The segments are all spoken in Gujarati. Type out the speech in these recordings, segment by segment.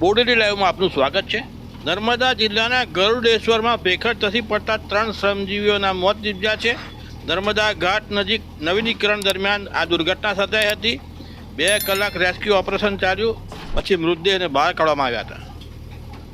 બોડેલી લાઈવમાં આપનું સ્વાગત છે. નર્મદા જિલ્લાના ગરુડેશ્વરમાં ભેખડ ધસી પડતા ત્રણ શ્રમજીવીઓના મોત નીપજ્યા છે. નર્મદા ઘાટ નજીક નવીનીકરણ દરમિયાન આ દુર્ઘટના સર્જાઈ હતી. બે કલાક રેસ્ક્યુ ઓપરેશન ચાલ્યું, પછી મૃતદેહને બહાર કાઢવામાં આવ્યા હતા.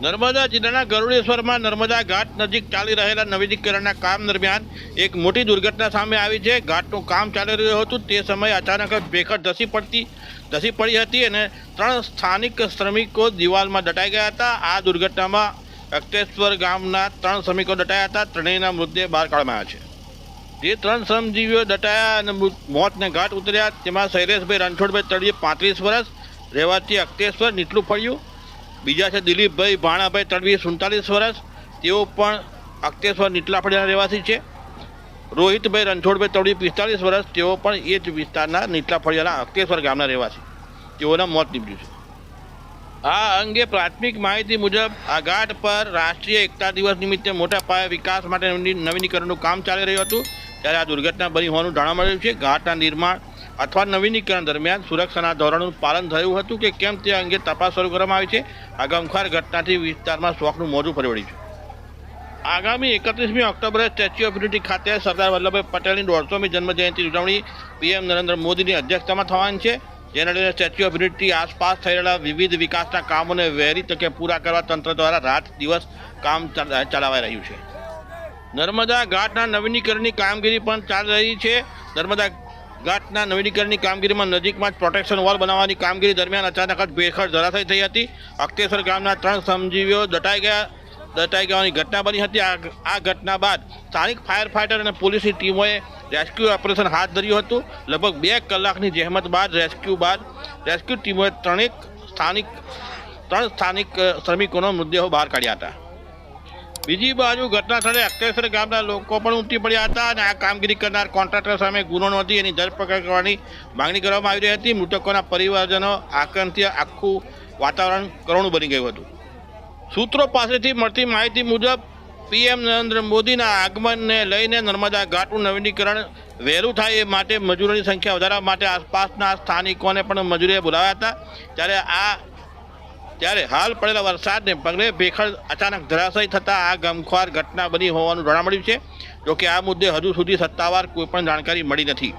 નર્મદા જિલ્લાના ગરુડેશ્વરમાં નર્મદા ઘાટ નજીક ચાલી રહેલા નવીનીકરણના કામ દરમિયાન એક મોટી દુર્ઘટના સામે આવી છે. ઘાટનું કામ ચાલી રહ્યું હતું. તે સમયે અચાનક જ ભેખડ ધસી પડતી, ધસી પડી હતી અને ત્રણ સ્થાનિક શ્રમિકો દિવાલમાં દટાઈ ગયા હતા. આ દુર્ઘટનામાં અક્તેશ્વર ગામના ત્રણ શ્રમિકો દટાયા હતા. ત્રણેયના મૃતદેહ બહાર કાઢવામાં આવ્યા છે. જે ત્રણ શ્રમજીવીઓ દટાયા અને મોતને ઘાટ ઉતર્યા. તેમાં શૈલેષભાઈ રણછોડભાઈ તળીએ પાંત્રીસ વર્ષ રહેવાથી અક્તેશ્વર નીટલું પડ્યું બીજા છે દિલીપભાઈ ભાણાભાઈ તળવી સુડતાલીસ વર્ષ. તેઓ પણ અક્તેશ્વર નીટલા ફળિયાના રહેવાસી છે. રોહિતભાઈ રણછોડભાઈ તળવી પિસ્તાલીસ વર્ષ. તેઓ પણ એ જ વિસ્તારના નીટલા ફળિયાના અક્તેશ્વર ગામના રહેવાસી. તેઓના મોત નીપજ્યું છે. આ અંગે પ્રાથમિક માહિતી મુજબ આ ઘાટ પર રાષ્ટ્રીય એકતા દિવસ નિમિત્તે મોટા પાયે વિકાસ માટે નવીનીકરણનું કામ ચાલી રહ્યું હતું. ત્યારે આ દુર્ઘટના બની હોવાનું જાણવા મળ્યું છે. ઘાટના નિર્માણ અથવા નવીનીકરણ દરમિયાન સુરક્ષાના ધોરણનું પાલન થયું હતું કે કેમ તે અંગે તપાસ શરૂ કરવામાં આવી છે? આ ગમખાર ઘટનાથી વિસ્તારમાં શોખનું મોજું ફરી છે. આગામી એકત્રીસમી ઓક્ટોબરે સ્ટેચ્યુ ઓફ યુનિટી ખાતે સરદાર વલ્લભભાઈ પટેલની દોઢસોમી જન્મજયંતિ ઉજવણી પીએમ નરેન્દ્ર મોદીની અધ્યક્ષતામાં થવાની છે. જેના લીધે સ્ટેચ્યુ ઓફ યુનિટી આસપાસ થઈ રહેલા વિવિધ વિકાસના કામોને વહેરી તકે પૂરા કરવા તંત્ર દ્વારા રાત દિવસ કામ ચલા- ચલાવાઈ રહ્યું છે. નર્મદા ઘાટના નવીનીકરણની કામગીરી પણ ચાલી રહી છે. નર્મદા ઘાટના નવીનીકરણની કામગીરીમાં નજીકમાં જ પ્રોટેક્શન વોલ બનાવવાની કામગીરી દરમિયાન અચાનક જ ભેખડ ધરાશય થઈ હતી. અક્તેશ્વર ગામના ત્રણ શ્રમજીવીઓ દટાઈ ગયા. દટાઈ ગયાની ઘટના બની હતી. આ આ ઘટના બાદ સ્થાનિક ફાયર ફાઇટર અને પોલીસની ટીમોએ રેસ્ક્યુ ઓપરેશન હાથ ધર્યું હતું. લગભગ બે કલાકની જહેમત બાદ, રેસ્ક્યુ બાદ, રેસ્ક્યુ ટીમોએ ત્રણેક સ્થાનિક, ત્રણ સ્થાનિક શ્રમિકોનો મૃતદેહો બહાર કાઢ્યા હતા. બીજી બાજુ ઘટના સ્થળે અક્તેશ્વર ગામના લોકો પણ ઉમટી પડ્યા હતા અને આ કામગીરી કરનાર કોન્ટ્રાક્ટર સામે ગુનો નોંધી એની ધરપકડ કરવાની માંગણી કરવામાં આવી રહી હતી. મૃતકોના પરિવારજનો આક્રંત્ય આખું વાતાવરણ કરુણું બની ગયું હતું. સૂત્રો પાસેથી મળતી માહિતી મુજબ, પીએમ નરેન્દ્ર મોદીના આગમનને લઈને નર્મદા ઘાટનું નવીનીકરણ વહેલું થાય એ માટે મજૂરોની સંખ્યા વધારવા માટે આસપાસના સ્થાનિકોને પણ મજૂરીએ બોલાવ્યા હતા. ત્યારે આ ત્યારે હાલ પડેલા વરસાદને પગલે ભેખડ અચાનક ધરાશય થતાં આ ગમખ્વાર ઘટના બની હોવાનું જાણવા મળ્યું છે. જોકે આ મુદ્દે હજુ સુધી સત્તાવાર કોઈ પણ જાણકારી મળી નથી.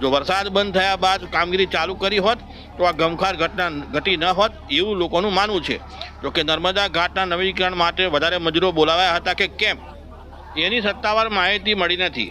જો વરસાદ બંધ થયા બાદ કામગીરી ચાલુ કરી હોત, તો આ ગમખાર ઘટના ઘટી ન હોત એવું લોકોનું માનવું છે. જોકે નર્મદા ઘાટના નવીકરણ માટે વધારે મજૂરો બોલાવ્યા હતા કે કેમ, એની સત્તાવાર માહિતી મળી નથી.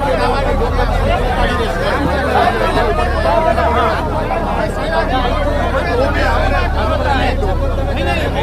તો નહીં શું Thank you.